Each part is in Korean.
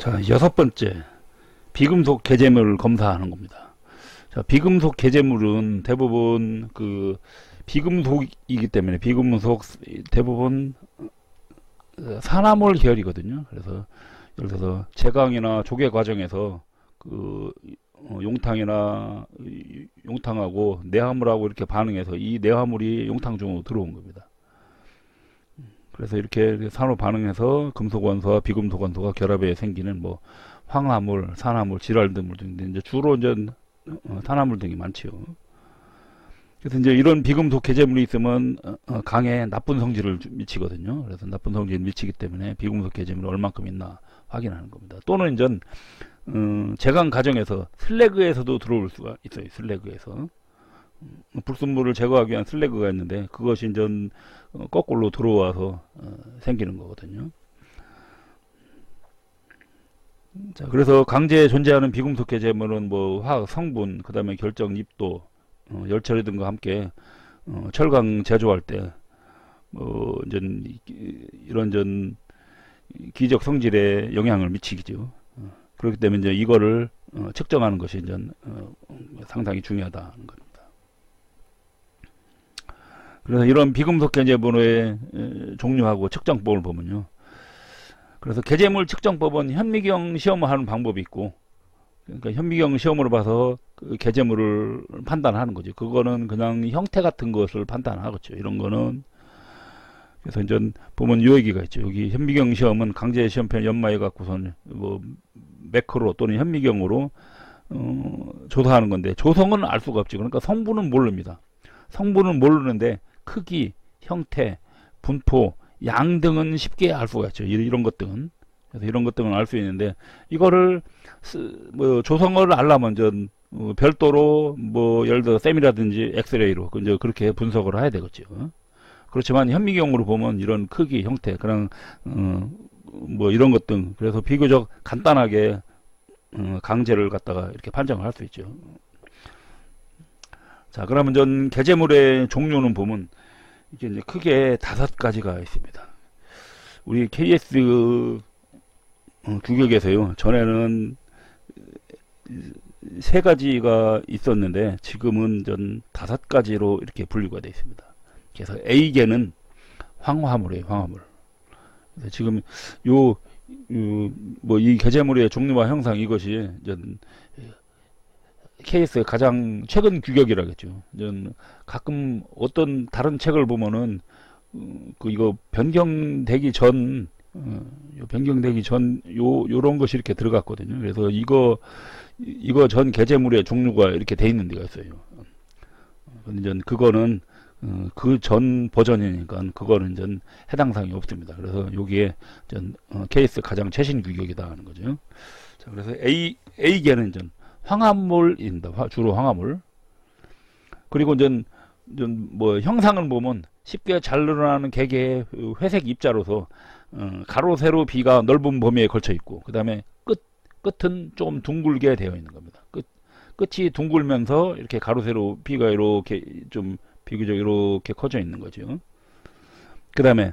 자, 여섯 번째. 비금속 개재물을 검사하는 겁니다. 자, 비금속 개재물은 대부분 그 비금속이기 때문에 비금속 대부분 산화물 계열이거든요. 그래서 예를 들어서 제강이나 조개 과정에서 그 어, 용탕이나 용탕하고 내화물하고 이렇게 반응해서 이 내화물이 용탕 중으로 들어온 겁니다. 그래서 이렇게 산호 반응해서 금속 원소와 비금속 원소가 결합해 생기는 뭐 황화물, 산화물, 질환물 등인데 이제 주로 이제 어, 산화물 등이 많지요. 그래서 이제 이런 비금속 개재물이 있으면 어, 어, 강에 나쁜 성질을 미치거든요. 그래서 나쁜 성질을 미치기 때문에 비금속 개재물이 얼만큼 있나 확인하는 겁니다. 또는 이제 음, 제강 과정에서 슬래그에서도 들어올 수가 있어요. 슬래그에서 음, 불순물을 제거하기 위한 슬래그가 있는데 그것이 이제 어, 거꾸로 들어와서 어, 생기는 거거든요. 자, 그래서 강제에 존재하는 비금속 개재물은 뭐 화학 성분, 그 다음에 결정 입도, 어, 열처리 등과 함께 어, 철강 제조할 때, 뭐, 이전 이런 전 기적 성질에 영향을 미치기죠. 어, 그렇기 때문에 이제 이거를 어, 측정하는 것이 이제 어, 상당히 중요하다는 겁니다. 그래서 이런 비금속 개재물의 종류하고 측정법을 보면요. 그래서 개재물 측정법은 현미경 시험을 하는 방법이 있고 그러니까 현미경 시험으로 봐서 그 개재물을 판단하는 거죠. 그거는 그냥 형태 같은 것을 판단하겠죠. 이런 거는 그래서 이제 보면 요 얘기가 있죠. 여기 현미경 시험은 강제 시험편 연마해 갖고선 뭐 매크로 또는 현미경으로 어, 조사하는 건데 조성은 알 수가 없죠. 그러니까 성분은 모릅니다. 성분은 모르는데 크기, 형태, 분포, 양 등은 쉽게 알 수가 있죠. 이런 것 등은. 그래서 이런 것 등은 알 수 있는데 이거를 뭐 조성을 알려면 전 어, 별도로 뭐 예를 들어 셈이라든지 엑스레이로 이제 그렇게 분석을 해야 되겠죠. 그렇지만 현미경으로 보면 이런 크기, 형태, 그냥 어, 뭐 이런 것 등 그래서 비교적 간단하게 어, 강제를 갖다가 이렇게 판정을 할 수 있죠. 자, 그러면 전 개재물의 종류는 보면 이게 이제 크게 다섯 가지가 있습니다. 우리 KS 어, 규격에서요. 전에는 세 가지가 있었는데 지금은 전 다섯 가지로 이렇게 분류가 되어 있습니다. 그래서 A계는 황화물이에요. 황화물. 지금 요 뭐이 개재물의 종류와 형상 이것이 전 케이스의 가장 최근 규격이라겠죠. 전 가끔 어떤 다른 책을 보면은 어, 그 이거 변경되기 전 어, 변경되기 전 요 요런 것이 이렇게 들어갔거든요. 그래서 이거 이거 전 게재물의 종류가 이렇게 돼 있는 데가 있어요. 근데 전 그거는 어, 그전 버전이니까 그거는 전 해당 사항이 없습니다. 그래서 여기에 전 어, 케이스 가장 최신 규격이다 하는 거죠. 자, 그래서 A A계는 전 황화물입니다. 주로 황화물. 그리고 이제 뭐 형상을 보면 쉽게 잘 늘어나는 개개의 회색 입자로서 어, 가로 세로 비가 넓은 범위에 걸쳐 있고 그 다음에 끝 끝은 조금 둥글게 되어 있는 겁니다. 끝 끝이 둥글면서 이렇게 가로 세로 비가 이렇게 좀 비교적 이렇게 커져 있는 거죠. 그 다음에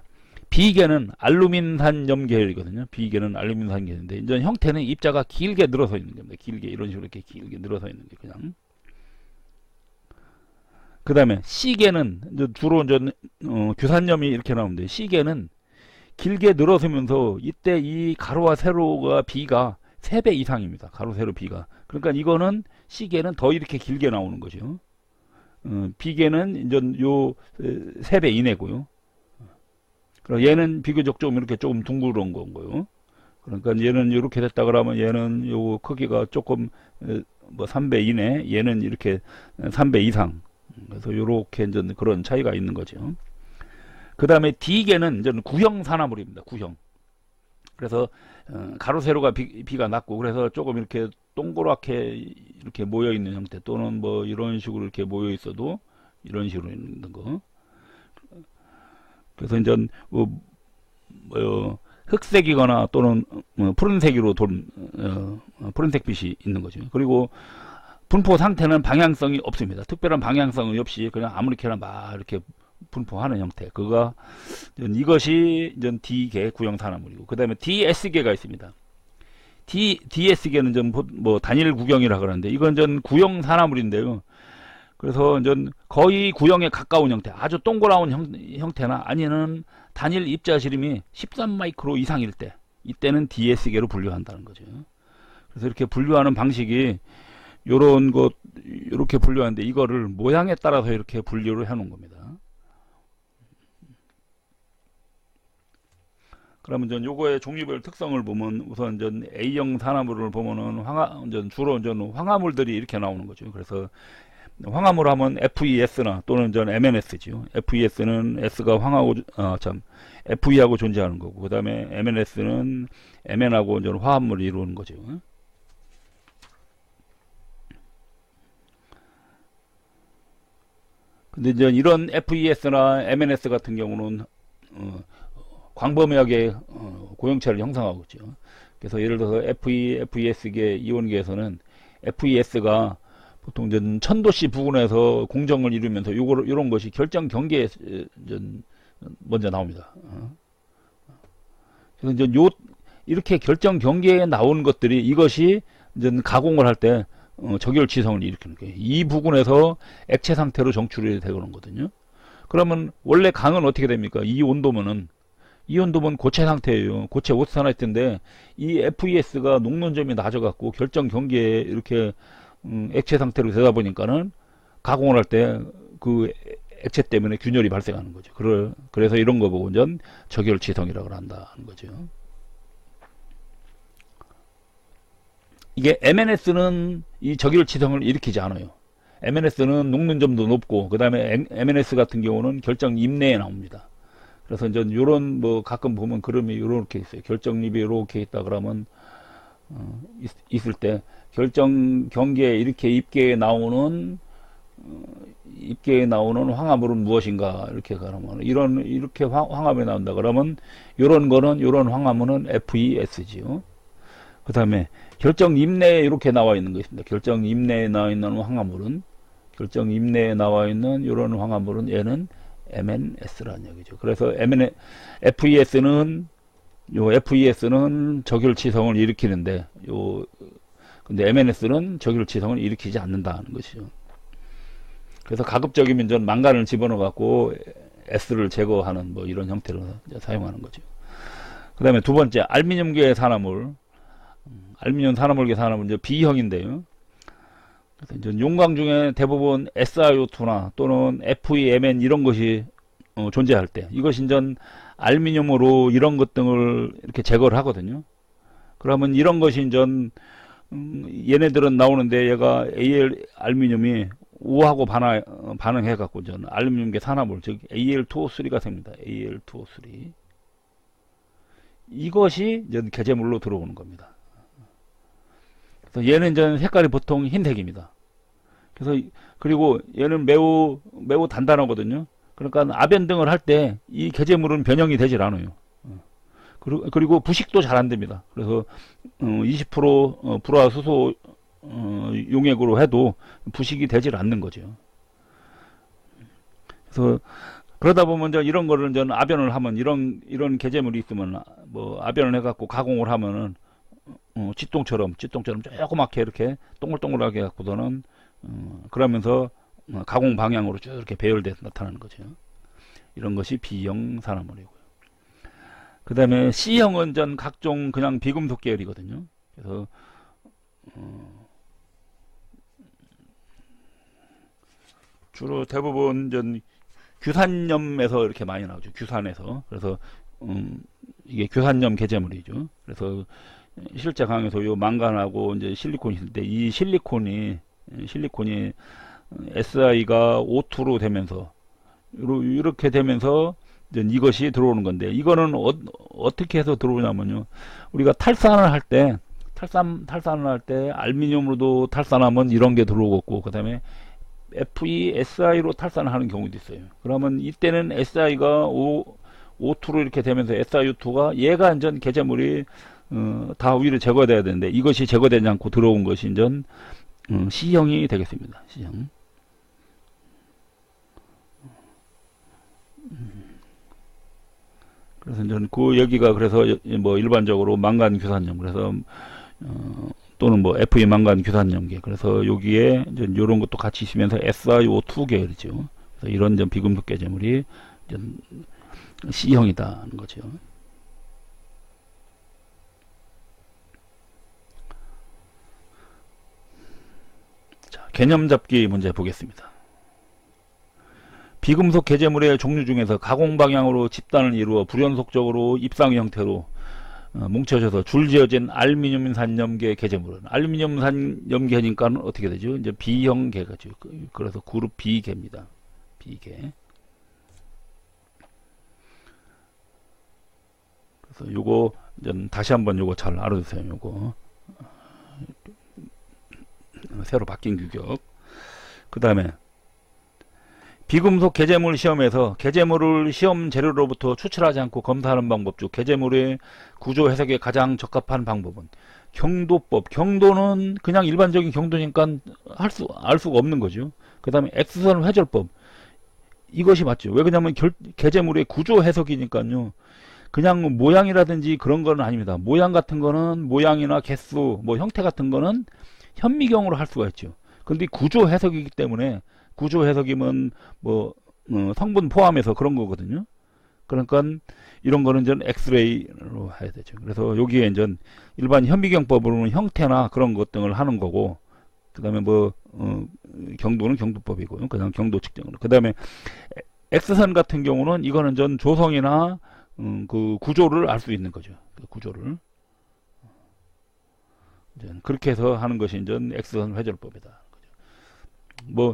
비계는 알루민산 염계열이거든요. 비계는 알루민산 계열인데 이제 형태는 입자가 길게 늘어서 있는 겁니다. 길게 이런 식으로 이렇게 길게 늘어서 있는 게 그냥. 그 다음에 C계는 이제 주로 이제 어, 규산염이 이렇게 나오는데 C계는 길게 늘어서면서 이때 이 가로와 세로가 비가 3배 이상입니다. 가로 세로 비가. 그러니까 이거는 C계는 더 이렇게 길게 나오는 거죠. 어, B계는 이제 요 3배 이내고요. 얘는 비교적 좀 이렇게 조금 둥그런 건 거요. 그러니까 얘는 이렇게 됐다 그러면 얘는 요 크기가 조금 뭐 3배 이내, 얘는 이렇게 3배 이상. 그래서 요렇게 이제 그런 차이가 있는 거죠. 그 다음에 D계는 이제 구형 산화물입니다. 구형. 그래서 어, 가로 세로가 비, 비가 낮고 그래서 조금 이렇게 동그랗게 이렇게 모여 있는 형태 또는 뭐 이런 식으로 이렇게 모여 있어도 이런 식으로 있는 거. 그래서 이제 뭐, 뭐 흑색이거나 또는 뭐 푸른색으로 돈 어, 어, 푸른색 빛이 있는 거죠. 그리고 분포 상태는 방향성이 없습니다. 특별한 방향성이 없이 그냥 아무렇게나 막 이렇게 분포하는 형태. 그가 이것이 이제 D계 구형 산화물이고 그 다음에 DS계가 있습니다. D, DS계는 좀뭐 단일 구경이라 그러는데 이건 전 구형 산화물인데요. 그래서 전 거의 구형에 가까운 형태, 아주 동그라운 형, 형태나 아니면 단일 입자실임이 13마이크로 이상일 때 이때는 DS계로 분류한다는 거죠. 그래서 이렇게 분류하는 방식이 요런 것 이렇게 분류하는데 이거를 모양에 따라서 이렇게 분류를 해 놓은 겁니다. 그러면 전 요거의 종류별 특성을 보면 우선 전 A형 산화물을 보면은 황화 전 주로 전 황화물들이 이렇게 나오는 거죠. 그래서 황화물 하면 FES나 또는 전 MNS지요. FES는 S가 황하고 어참 FE하고 존재하는 거고 그 다음에 MNS는 MN하고 전 화합물을 이루는 거죠. 근데 이제 이런 FES나 MNS 같은 경우는 어, 광범위하게 어, 고형체를 형성하고 있죠. 그래서 예를 들어서 FE, FES계 이온계에서는 FES가 보통 전 천도씨 부근에서 공정을 이루면서 요거 이런 것이 결정 경계에 전 먼저 나옵니다. 어. 그래서 이제 요 이렇게 결정 경계에 나온 것들이 이것이 이제 가공을 할때 어, 적혈지성을 일으키는 거예요. 이 부분에서 액체 상태로 정출이 되는 거거든요. 그러면 원래 강은 어떻게 됩니까? 이 온도면은 이 온도면 고체 상태예요. 고체 오산화했던데 이 FES가 녹는 점이 낮아갖고 결정 경계에 이렇게 음, 액체 상태로 되다 보니까는 가공을 할 때 그 액체 때문에 균열이 발생하는 거죠. 그래서 이런 거 보고 전 적혈지성이라고 한다는 거죠. 이게 MNS는 이 적혈지성을 일으키지 않아요. MNS는 녹는 점도 높고 그 다음에 MNS 같은 경우는 결정 입내에 나옵니다. 그래서 이제 요런 뭐 가끔 보면 그림이 요렇게 있어요. 결정립이 요렇게 있다 그러면 어, 있, 을때 결정 경계에 이렇게 입계에 나오는 어, 입계에 나오는 황합물은 무엇인가 이렇게 그러면 이런 이렇게 황, 황합이 나온다 그러면 요런 거는 요런 황합물은 FES지요. 그 다음에 결정 임내에 이렇게 나와 있는 것입니다. 결정 임내에 나와 있는 황화물은 결정 임내에 나와 있는 이런 황화물은 얘는 MNS라는 얘기죠. 그래서 MN, FES는 요 FES는 적혈치성을 일으키는데 요 근데 MNS는 적혈치성을 일으키지 않는다는 것이죠. 그래서 가급적이면 전 망간을 집어넣어 갖고 S를 제거하는 뭐 이런 형태로 사용하는 거죠. 그 다음에 두 번째 알미늄계 산화물 알미늄 산화물계 산화물 이제 B형인데요. 그래서 이제 용광 중에 대부분 SiO2나 또는 FeMN 이런 것이 어, 존재할 때 이것이 이제 알미늄으로 이런 것 등을 이렇게 제거를 하거든요. 그러면 이런 것이 이제 음, 얘네들은 나오는데 얘가 AL 알미늄이 우하고 반하, 어, 반응해 갖고 전 알미늄계 산화물 즉 Al2O3가 됩니다. Al2O3 이것이 이제 개제물로 들어오는 겁니다. 그래서 얘는 이제 색깔이 보통 흰색입니다. 그래서 그리고 얘는 매우 매우 단단하거든요. 그러니까 아변등을 할 때이 개제물은 변형이 되질 않아요. 어. 그리고 부식도 잘 안 됩니다. 그래서 20% 어, 불화 수소 어, 용액으로 해도 부식이 되질 않는 거죠. 그래서 그러다 보면 이제 이런 거를 이제 아변을 하면 이런 이런 개제물이 있으면 뭐 아변을 해갖고 가공을 하면은 어, 찌똥처럼 찌똥처럼 조그맣게 이렇게 동글동글하게 갖고서는 어, 그러면서 어, 가공 방향으로 쭉 이렇게 배열돼 나타나는 거죠. 이런 것이 B형 산화물이고요. 그 다음에 C형은 전 각종 그냥 비금속 계열이거든요. 그래서 어, 주로 대부분 전 규산염에서 이렇게 많이 나오죠. 규산에서 그래서 음, 이게 규산염 개제물이죠. 그래서 실제 강에서 요 망간하고 이제 실리콘이 때이 실리콘이 실리콘이 SI가 O2로 되면서 이렇게 되면서 이것이 들어오는 건데 이거는 어, 떻게 해서 들어오냐면요 우리가 탈산을 할 때 탈산 탈산을 할 때 알미늄으로도 탈산하면 이런 게 들어오고 그 다음에 FeSi로 탈산을 하는 경우도 있어요 그러면 이때는 SI가 O, O2로 이렇게 되면서 SiO2가 얘가 완전 개제물이 어, 다 위로 제거돼야 되는데 이것이 제거되지 않고 들어온 것이 이제 음, C형이 되겠습니다. C형. 그래서 이제 그 여기가 그래서 뭐 일반적으로 망간 규산염 그래서 어, 또는 뭐 F2만간 규산염계. 그래서 여기에 이제 이런 것도 같이 있으면서 SiO2 계열이죠. 그래서 이런 좀 비금속 개재물이 이제 C형이다는 거죠. 자, 개념 잡기 문제 보겠습니다. 비금속 개재물의 종류 중에서 가공 방향으로 집단을 이루어 불연속적으로 입상 형태로 어, 뭉쳐져서 줄지어진 알루미늄 산염계 개재물은 알루미늄 산염계니까 어떻게 되죠? 이제 B형 계가죠. 그- 그래서 그룹 B계입니다. B계. 그래서 요거 다시 한번 요거 잘 알아두세요. 요거 어, 새로 바뀐 규격. 그 다음에 비금속 개재물 시험에서 개재물을 시험 재료로부터 추출하지 않고 검사하는 방법 중 개재물의 구조 해석에 가장 적합한 방법은 경도법. 경도는 그냥 일반적인 경도니까 할 수, 알 수가 없는 거죠. 그 다음에 X선 회절법. 이것이 맞죠. 왜 그러냐면 결, 개재물의 구조 해석이니까요. 그냥 모양이라든지 그런 거는 아닙니다. 모양 같은 거는 모양이나 개수, 뭐 형태 같은 거는 현미경으로 할 수가 있죠. 근데 구조 해석이기 때문에 구조 해석이면 뭐 어, 성분 포함해서 그런 거거든요. 그러니까 이런 거는 전 엑스레이로 해야 되죠. 그래서 여기에 이제 일반 현미경법으로는 형태나 그런 것 등을 하는 거고, 그다음에 뭐 어, 경도는 경도법이고요. 그다음 경도 측정으로. 그다음에 X선 같은 경우는 이거는 전 조성이나 음, 그 구조를 알 수 있는 거죠. 그 구조를. 그렇게 해서 하는 것이 이제 X선 회절법이다. 뭐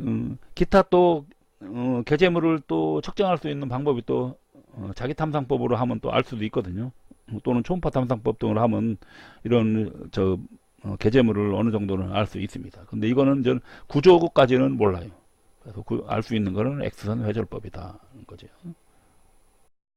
음, 기타 또 어, 개재물을 또 측정할 수 있는 방법이 또 어, 자기 탐상법으로 하면 또 알 수도 있거든요. 어, 또는 초음파 탐상법 등으로 하면 이런 저 어, 개재물을 어느 정도는 알 수 있습니다. 근데 이거는 저 구조까지는 몰라요. 그래서 알 수 있는 거는 X선 회절법이다. 거죠.